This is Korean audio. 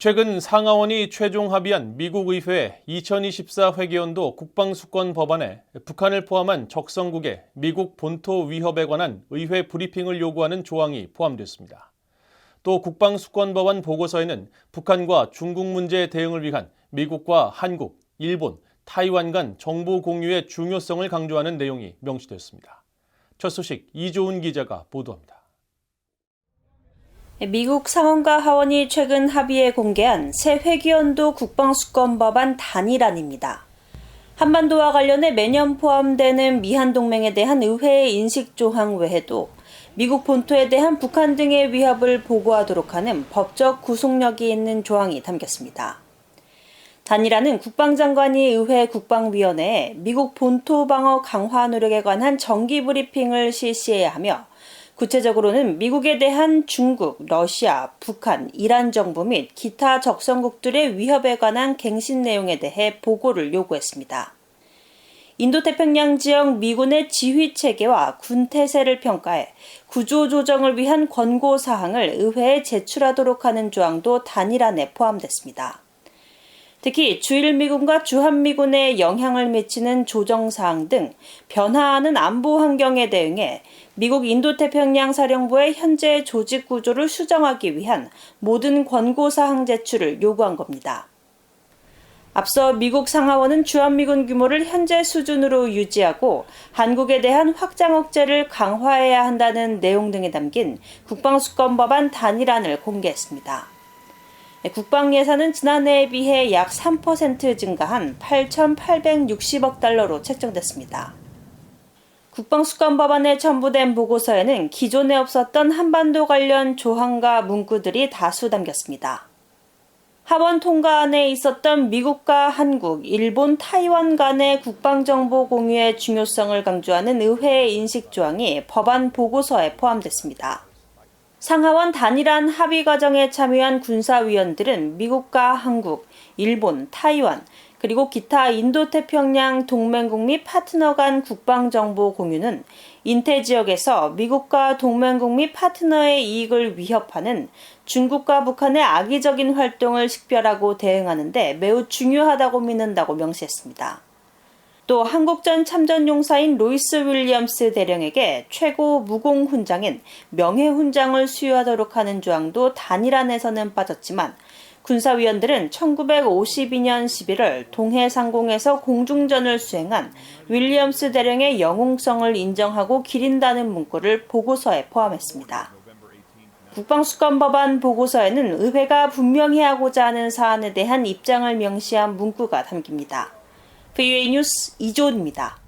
최근 상하원이 최종 합의한 미국 의회 2024 회계연도 국방수권 법안에 북한을 포함한 적성국의 미국 본토 위협에 관한 의회 브리핑을 요구하는 조항이 포함됐습니다. 또 국방수권 법안 보고서에는 북한과 중국 문제 대응을 위한 미국과 한국, 일본, 타이완 간 정보 공유의 중요성을 강조하는 내용이 명시됐습니다. 첫 소식 이조은 기자가 보도합니다. 미국 상원과 하원이 최근 합의에 공개한 새 회기연도 국방수권 법안 단일안입니다. 한반도와 관련해 매년 포함되는 미한 동맹에 대한 의회의 인식 조항 외에도 미국 본토에 대한 북한 등의 위협을 보고하도록 하는 법적 구속력이 있는 조항이 담겼습니다. 단일안은 국방장관이 의회 국방위원회에 미국 본토 방어 강화 노력에 관한 정기 브리핑을 실시해야 하며 구체적으로는 미국에 대한 중국, 러시아, 북한, 이란 정부 및 기타 적성국들의 위협에 관한 갱신 내용에 대해 보고를 요구했습니다. 인도태평양 지역 미군의 지휘 체계와 군 태세를 평가해 구조 조정을 위한 권고 사항을 의회에 제출하도록 하는 조항도 단일안에 포함됐습니다. 특히 주일미군과 주한미군에 영향을 미치는 조정사항 등 변화하는 안보 환경에 대응해 미국 인도태평양 사령부의 현재 조직 구조를 수정하기 위한 모든 권고사항 제출을 요구한 겁니다. 앞서 미국 상하원은 주한미군 규모를 현재 수준으로 유지하고 한국에 대한 확장 억제를 강화해야 한다는 내용 등이 담긴 국방수권법안 단일안을 공개했습니다. 국방 예산은 지난해에 비해 약 3% 증가한 8,860억 달러로 책정됐습니다. 국방수권 법안에 첨부된 보고서에는 기존에 없었던 한반도 관련 조항과 문구들이 다수 담겼습니다. 하원 통과안에 있었던 미국과 한국, 일본, 타이완 간의 국방정보 공유의 중요성을 강조하는 의회의 인식 조항이 법안 보고서에 포함됐습니다. 상하원 단일한 합의 과정에 참여한 군사위원들은 미국과 한국, 일본, 타이완, 그리고 기타 인도태평양 동맹국 및 파트너 간 국방정보 공유는 인태 지역에서 미국과 동맹국 및 파트너의 이익을 위협하는 중국과 북한의 악의적인 활동을 식별하고 대응하는데 매우 중요하다고 믿는다고 명시했습니다. 또 한국전 참전용사인 로이스 윌리엄스 대령에게 최고 무공 훈장인 명예 훈장을 수여하도록 하는 조항도 단일안에서는 빠졌지만 군사위원들은 1952년 11월 동해 상공에서 공중전을 수행한 윌리엄스 대령의 영웅성을 인정하고 기린다는 문구를 보고서에 포함했습니다. 국방수권법안 보고서에는 의회가 분명히 하고자 하는 사안에 대한 입장을 명시한 문구가 담깁니다. VA 뉴스 이조은입니다.